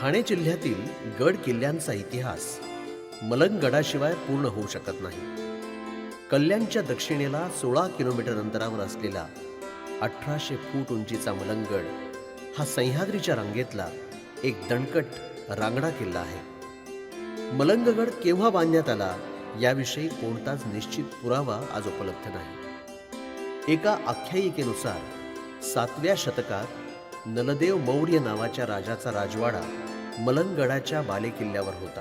ठाणे जिल्ह्यातील गड किल्ल्यांचा इतिहास मलंगगडाशिवाय पूर्ण होऊ शकत नाही. कल्याणच्या दक्षिणेला सोळा किलोमीटर अंतरावर असलेला अठराशे फूट उंचीचा मलंगगड हा सह्याद्रीच्या रांगेतला एक दणकट रांगडा किल्ला आहे. मलंगगड केव्हा बांधण्यात आला याविषयी कोणताच निश्चित पुरावा आज उपलब्ध नाही. एका आख्यायिकेनुसार सातव्या शतकात नलदेव मौर्य नावाच्या राजाचा राजवाडा मलंगगडाच्या बालेकिल्ल्यावर होता.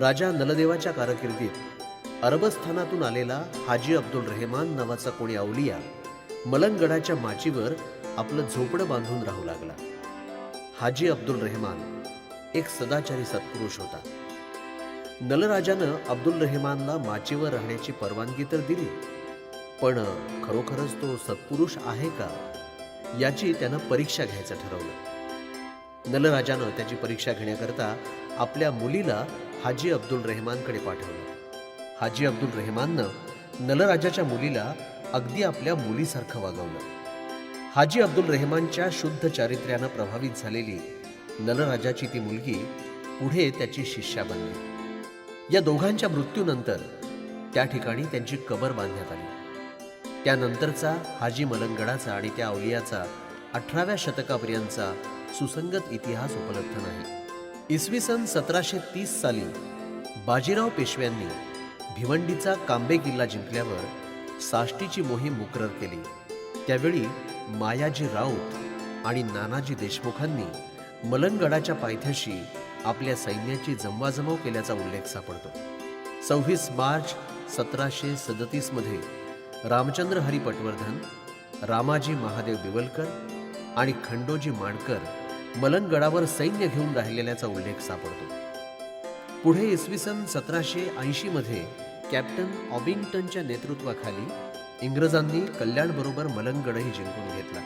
राजा नलदेवाच्या कारकिर्दीत अरबस्थानातून आलेला हाजी अब्दुल रेहमान नावाचा कोणी अवलिया मलंगगडाच्या माचीवर आपलं झोपडं बांधून राहू लागला. हाजी अब्दुल रेहमान एक सदाचारी सत्पुरुष होता. नलराजानं अब्दुल रेहमानला माचीवर राहण्याची परवानगी तर दिली पण खरोखरच तो सत्पुरुष आहे का याची त्यानं परीक्षा घ्यायचं ठरवलं. नलराजानं त्याची परीक्षा घेण्याकरता आपल्या मुलीला हाजी अब्दुल रेहमानकडे पाठवलं. हाजी अब्दुल रेहमाननं नलराजाच्या मुलीला अगदी आपल्या मुलीसारखं वागवलं. हाजी अब्दुल रेहमानच्या शुद्ध चारित्र्यानं प्रभावित झालेली नलराजाची ती मुलगी पुढे त्याची शिष्या बनली. या दोघांच्या मृत्यूनंतर त्या ठिकाणी त्यांची कबर बांधण्यात आली. त्यानंतरचा हाजी मलंगडाचा आणि त्या अवलियाचा अठराव्या शतकापर्यंतचा सुसंगत इतिहास उपलब्ध नाही. इसवी सन सतराशे तीस साली बाजीराव पेशव्यांनी भिवंडीचा कांबे किल्ला जिंकल्यावर साष्टीची मोहीम मुकरर केली. त्यावेळी मायाजी राऊत आणि नानाजी देशमुखांनी मलंगडाच्या पायथ्याशी आपल्या सैन्याची जमवाजमव केल्याचा उल्लेख सापडतो. सव्वीस मार्च सतराशे सदतीसमध्ये रामचंद्र हरी पटवर्धन रामाजी महादेव बिवलकर आणि खंडोजी माणकर मलंगडावर सैन्य घेऊन राहिलेल्याचा उल्लेख सापडतो. पुढे इसवी सन सतराशे ऐंशीमध्ये कॅप्टन ऑबिंग्टनच्या नेतृत्वाखाली इंग्रजांनी कल्याणबरोबर मलंगडही जिंकून घेतला.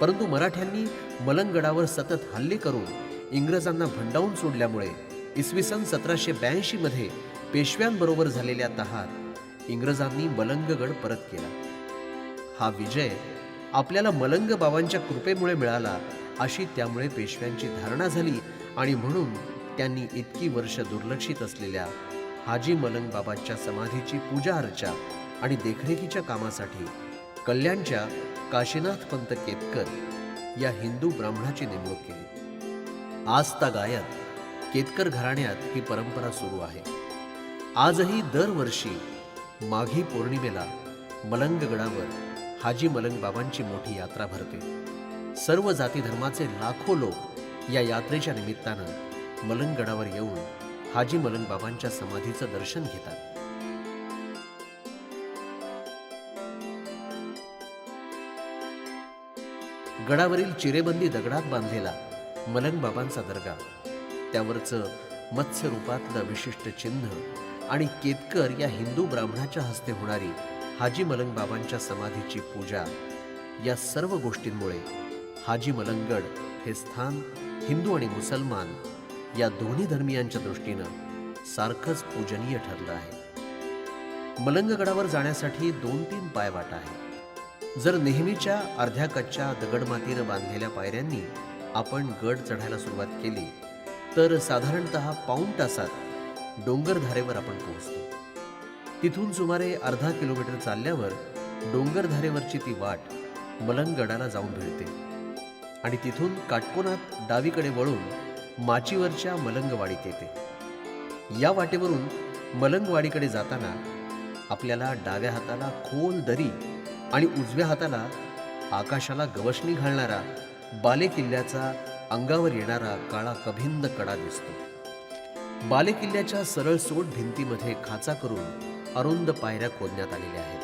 परंतु मराठ्यांनी मलंगडावर सतत हल्ले करून इंग्रजांना भंडावून सोडल्यामुळे इसवी सन सतराशे ब्याऐंशीमध्ये पेशव्यांबरोबर झालेल्या तहात इंग्रजांनी मलंगगड परत केला. हा विजय आपल्याला मलंग बाबांच्या कृपेमुळे मिळाला अशी त्यामुळे पेशव्यांची धारणा झाली आणि म्हणून त्यांनी इतकी वर्ष दुर्लक्षित असलेल्या हाजी मलंग बाबाच्या समाधीची पूजा अर्चा आणि देखरेखीच्या कामासाठी कल्याणच्या काशीनाथ पंत केतकर या हिंदू ब्राह्मणाची नेमणूक केली. आजता गायत केतकर घराण्यात ही परंपरा सुरू आहे. आजही दरवर्षी माघी पौर्णिमेला मलंगगडावर हाजी मलंग बाबांची मोठी यात्रा भरते. सर्व जाती धर्माचे लाखो लोक या यात्रेच्या निमित्तानं मलंगगडावर येऊन हाजी मलंग बाबांच्या समाधीचं दर्शन घेतात. गडावरील चिरेबंदी दगडात बांधलेला मलंग बाबांचा दर्गा त्यावरचं मत्स्य रूपातलं विशिष्ट चिन्ह आणि केतकर या हिंदू ब्राह्मणाच्या हस्ते होणारी हाजी मलंग बाबांच्या समाधीची पूजा या सर्व गोष्टींमुळे हाजी मलंगड हे स्थान हिंदू आणि मुसलमान या दोन्ही धर्मियांच्या दृष्टीनं सारखंच पूजनीय ठरलं आहे. मलंगगडावर जाण्यासाठी दोन तीन पायवाट आहे जर नेहमीच्या अर्ध्या कच्च्या दगडमातीनं बांधलेल्या पायऱ्यांनी आपण गड चढायला सुरुवात केली तर साधारणत पाऊण तासात डोंगरधारेवर आपण पोहोचतो. तिथून सुमारे अर्धा किलोमीटर चालल्यावर डोंगरधारेवरची ती वाट मलंगगडाला जाऊन भिडते आणि तिथून काटकोनात डावीकडे वळून माचीवरच्या मलंगवाडीत येते. या वाटेवरून मलंगवाडीकडे जाताना आपल्याला डाव्या हाताला खोल दरी आणि उजव्या हाताला आकाशाला गवसणी घालणारा बाले किल्ल्याचा अंगावर येणारा काळा कभिंद कडा दिसतो. बाले किल्ल्याच्या सरळ सोट भिंतीमध्ये खाचा करून अरुंद पायऱ्या खोदण्यात आलेल्या आहेत.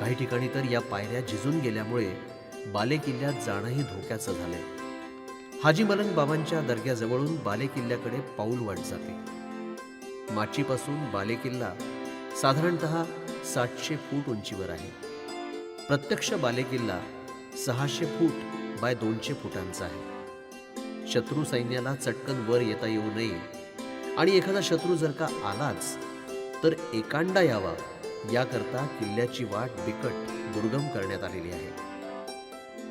काही ठिकाणी तर या पायऱ्या झिजून गेल्यामुळे बाले किल्ल्यात जाणंही धोक्याचं झालंय. हाजी मलंग बाबांच्या दर्ग्याजवळून बाले किल्ल्याकडे पाऊल वाट जाते. माचीपासून बाले किल्ला साधारणतः सातशे फूट उंचीवर आहे. प्रत्यक्ष बालेकिल्ला सहाशे फूट बाय दोनशे फुटांचा आहे. शत्रू सैन्याला चटकन वर येता येऊ नये आणि एखादा शत्रू जर का आलाच तर एकांडा यावा याकरता किल्ल्याची वाट बिकट दुर्गम करण्यात आलेली आहे.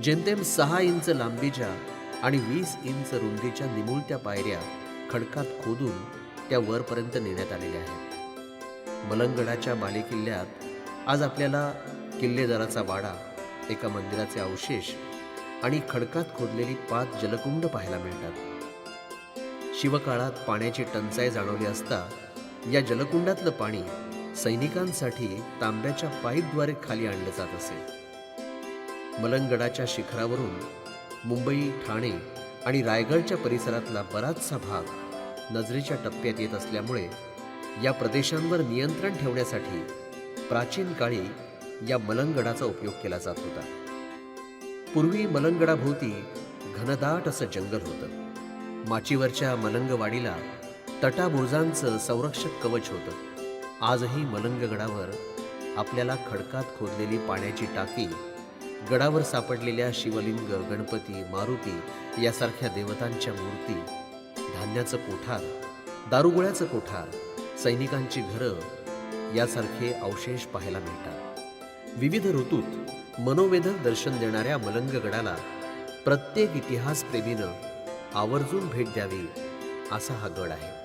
जेमतेम सहा इंच लांबीच्या आणि वीस इंच रुंदीच्या निमुळत्या पायऱ्या खडकात खोदून त्या वरपर्यंत नेण्यात आलेल्या आहेत. मलंगडाच्या बालेकिल्ल्यात आज आपल्याला किल्लेदाराचा वाडा एका मंदिराचे अवशेष आणि खडकात खोदलेली पाच जलकुंड पाहायला मिळतात. शिवकाळात पाण्याची टंचाई जाणवली असता या जलकुंडातलं पाणी सैनिकांसाठी तांब्याच्या पाईपद्वारे खाली आणलं जात असे. मलंगडाच्या शिखरावरून मुंबई ठाणे आणि रायगडच्या परिसरातला बराचसा भाग नजरेच्या टप्प्यात येत असल्यामुळे या प्रदेशांवर नियंत्रण ठेवण्यासाठी प्राचीन काळी या मलंगडाचा उपयोग केला जात होता. पूर्वी मलंगडाभोवती घनदाट असं जंगल होतं. माचीवरच्या मलंगवाडीला तटाबुर्जांचं संरक्षक कवच होतं. आजही मलंगगडावर आपल्याला खडकात खोदलेली पाण्याची टाकी गडावर सापडलेल्या शिवलिंग गणपती मारुती यासारख्या देवतांच्या मूर्ती धान्याचं कोठार दारुगोळ्याचं कोठार सैनिकांची घरं यासारखे अवशेष पाहायला मिळतात. विविध ऋतूत मनोवेधक दर्शन देणाऱ्या मलंगगडाला प्रत्येक इतिहासप्रेमीनं आवर्जून भेट द्यावी असा हा गड आहे.